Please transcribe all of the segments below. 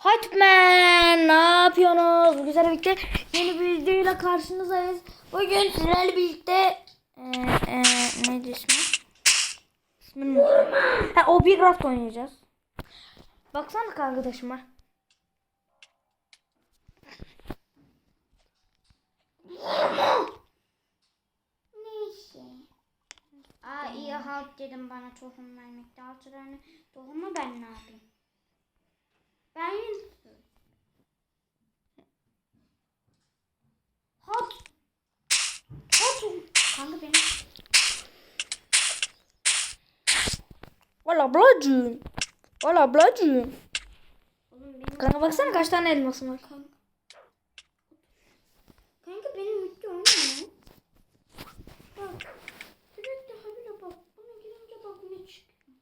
Hatman ne yapıyorsunuz? Güzel birlikte yeni bir videoyla karşınızdayız. Bugün sizlerle birlikte e, e, neydi ismi? Unuttum. Ha, o bir Craft oynayacağız. Baksana arkadaşıma. Neyse. Aa iyi halt dedim bana tohum vermekte. Altı tane tohumu ben ne yapayım? Kanka benim. Valla blacığım. Valla blacığım. Kanka baksana kaç tane elmasım var. Kanka. Kanka benim bitti o ne? Bak. Sürekli habire bak. Buna girince bak ne çıkıyor.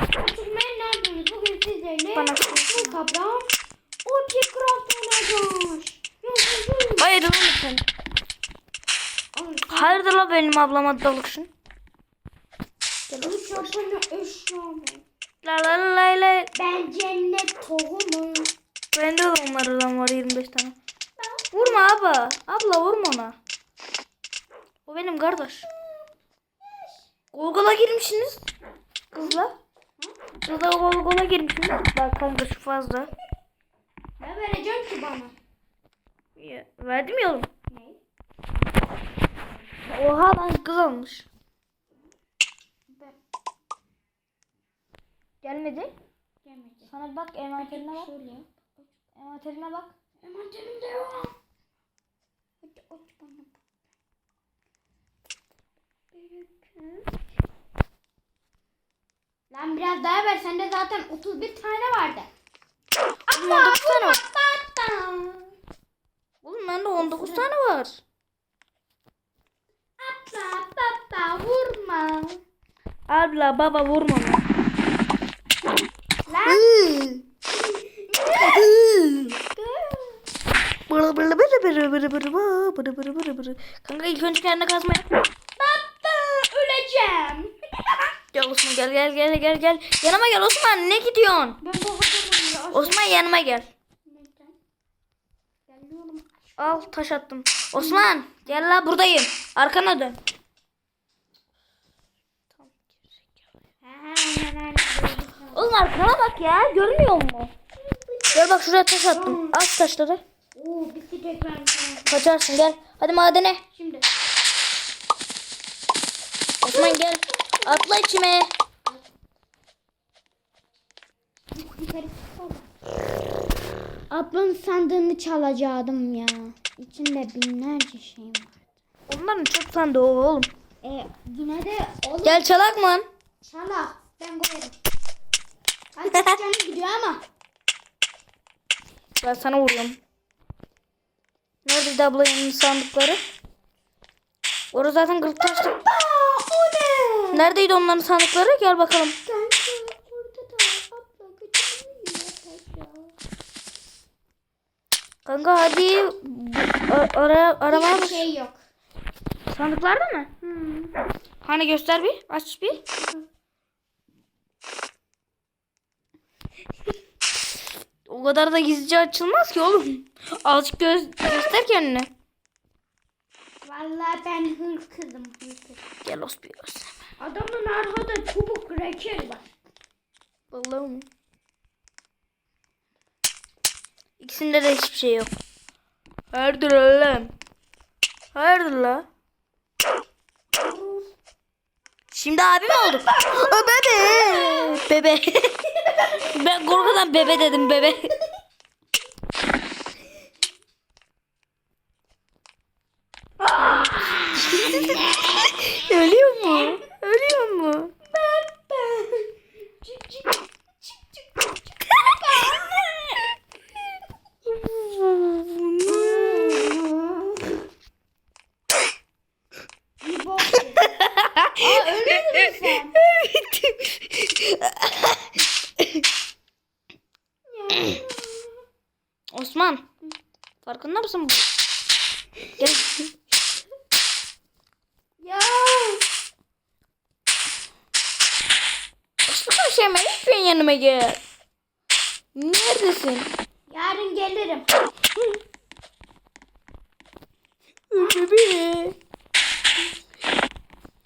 Artık ben ne yapıyoruz? Bugün sizlerle Bana- bu o Craft oynayacağız. Hayır oğlum sen. Oğlum Hayırdır la benim ablama dalışın. La la la la la. Ben cennet tohumu. Bende de onlardan var 25 tane. Vurma abi. Abla vurma ona. O benim kardeş. Golgola girmişsiniz. Kızla. Kızla golgola girmişsiniz. Bak kanka şu fazla. Ne vereceksin ki bana? Ya, verdim ya oğlum. Ne? Oha lan kız almış. Ben Gelmedi. gelmedi. Sana bak envanterine bak. Şöyle. Envanterine bak. Envanterimde yok. Hadi aç bana. Lan biraz daha ver. Sende zaten 31 tane vardı. 19 tane var. Atla. Oğlum bende 19 tane var. Atla atla vurma. Abla baba vurma. Lan. Bırı bırı bırı bırı bırı bırı bırı bırı bırı bırı. Kanka ilk önce kendine kazma yap. Baba öleceğim. Gel Osman gel gel gel gel gel. Yanıma gel Osman ne gidiyorsun? Ben bu adamı Osman yanıma gel. Al taş attım. Osman gel la buradayım. Arkana dön. Oğlum arkana bak ya görmüyor musun? Gel bak şuraya taş attım. At taşları. Oo. Kaçarsın gel. Hadi madene. Şimdi. Osman gel. Atla içime. Yukarı Ablanın sandığını çalacaktım ya. İçinde binlerce şey var. Onların çok sandı oğlum. E yine de oğlum Gel çalak mı? çala. Ben koyarım. Ay canım gidiyor ama. Ben sana vuruyorum. Neredeydi ablanın sandıkları? Orası zaten ne? Neredeydi onların sandıkları? Gel bakalım. Kanka orada da abla götürüyor Kanka hadi ara aramaya bak. şey yok. Sandıklarda mı? Hani göster bir. Aç bir. o kadar da gizlice açılmaz ki oğlum. Azıcık göz göster kendini. Vallahi ben hırkızım hırkız. Gel os bir göster. Adamın arkada çubuk reçel var. Vallahi mi? İkisinde de hiçbir şey yok. Hayırdır oğlum? Hayırdır la? Şimdi abi mi olduk? Bebe. Bebe. ben korkudan bebe dedim bebe. Ölüyor mu? Ölüyor mu? Çık çık çık çık çık. İyi bok yedin. Aa ölmedin mi sen? Osman. Mısın? Gel. Ya. Şey mi? Hiçbir yanıma gel. Neredesin? Yarın gelirim. Öldü beni.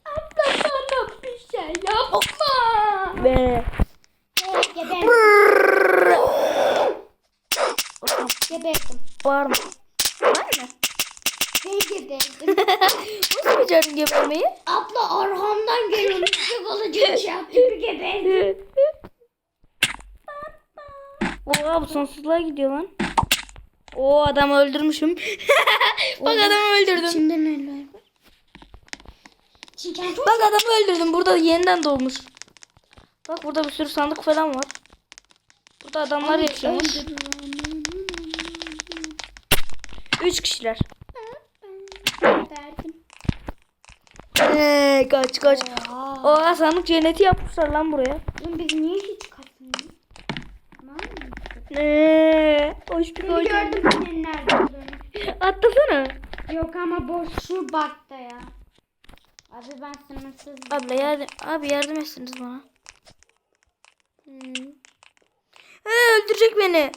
Abla sana bir şey yapma. Be. Hey, geber, geberdim. Bağırma. Var mı? Ben geberdim. Gebermeyi? Abla arhamdan geliyor. Küçük olacak şey yaptı. Bir geberdim. Oha bu sonsuzluğa gidiyor lan. O adamı öldürmüşüm. Bak adamı öldürdüm. İçinde var? Çok Bak adamı öldürdüm. Burada yeniden doğmuş. Bak burada bir sürü sandık falan var. Burada adamlar yaşamış. Üç kişiler. Verdim. Eee kaç kaç. Oha. Sandık cenneti yapmışlar lan buraya. Oğlum biz niye hiç mı? Eee hoş bir Seni gördüm senin nerede olduğunu. Atlasana. Yok ama boş şu bakta ya. Abi ben sınırsız. Abla yardım, abi yardım etsiniz bana. Hmm. Ee, öldürecek beni.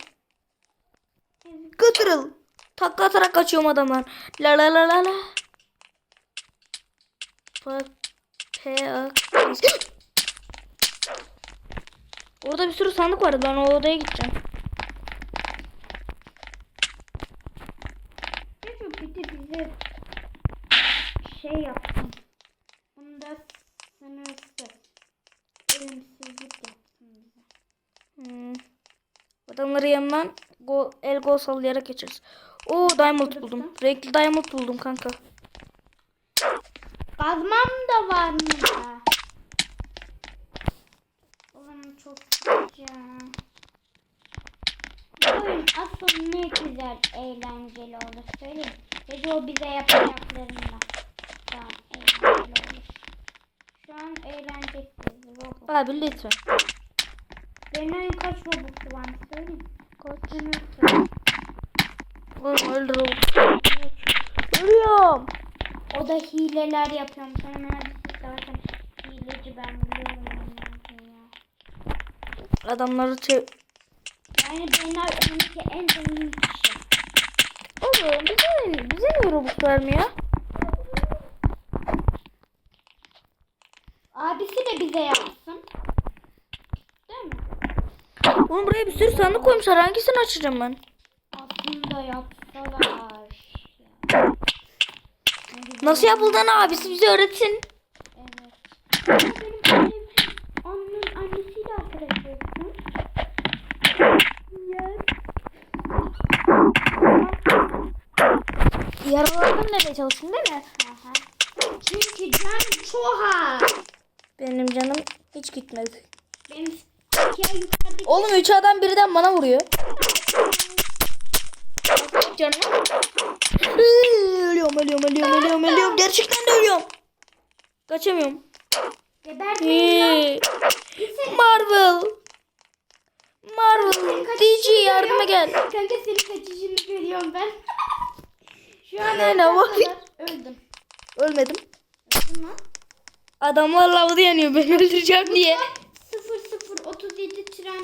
Götürül. Takla atarak kaçıyorum adamlar. La la la la la. Bak. P A Orada bir sürü sandık vardı. Ben o odaya gideceğim. Çocuk bir de bize şey yapsın. Bunda sınırsız. Ölümsüzlük yapsın bize. Hmm. Adamları yanından go, el gol sallayarak geçeriz. Oo diamond buldum. Renkli diamond buldum kanka. Kazmam da var mı da? Oğlum çok sıkıcı. Bu oyun asıl ne güzel eğlenceli olur söyleyeyim. Ve o bize yapacaklarında. Şu an eğlenceli olur. Şu an eğleneceksiniz. Robot. Abi lütfen. Benim oyun kaç robot var söyleyeyim. Kaç? Öldür oğlum. Ölüyorum. O da hileler yapıyorum. Neredeyse zaten hileci ben biliyorum. Adamları çev... Yani Benar önündeki en zengin kişi. Oğlum bize, bize niye robot vermiyor? Abisi de bize yapsın. Değil mi? Oğlum buraya bir sürü sandık koymuşlar. Hangisini açacağım ben? Aslında yapsalar. Nasıl yapıldığını abisi bize öğretsin. Evet. Benim annem, annem annesiyle arkadaş olsun. Yaralardan nereye çalışsın değil mi? Aha. Çünkü canım çok az. Benim canım hiç gitmedi. Benim Oğlum üç adam birden bana vuruyor. Canım. Ölüyorum, ölüyorum, ölüyorum, ölüyorum, ölüyorum. Gerçekten de ölüyorum. Kaçamıyorum. gebertmeyin. Ee, Marvel. Marvel. DC yardıma gel. Kanka senin kaçışını görüyorum ben. Şu an Ne, ne, bak. öldüm. Ölmedim. Öldüm lan. Adamlar lavada yanıyor. Beni öldüreceğim diye. 0 0 37 tren.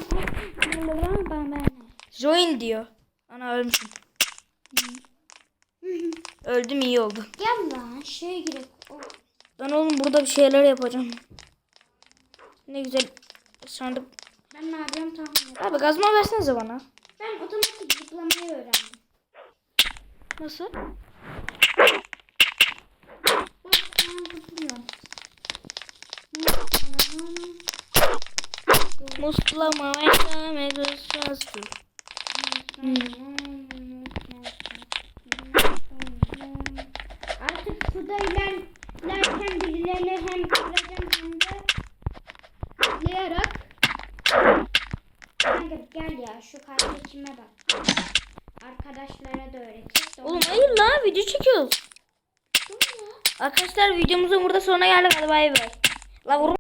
Ben ben. Join diyor. Ana ölmüşüm. Öldüm iyi oldu. Gel lan şeye girek. Ben oğlum burada bir şeyler yapacağım. Ne güzel sandık. Ben ne yapıyorum tahmin et. Abi gazma versenize bana. Ben otomatik zıplamayı öğrendim. Nasıl? Bak ben zıplıyorum. Muslama ve megastası. Artık şu kardeşime bak. Arkadaşlara da de Oğlum hayır lan video çekiyoruz. Arkadaşlar videomuzun burada sonuna geldik. Hadi bay bay. La vurma.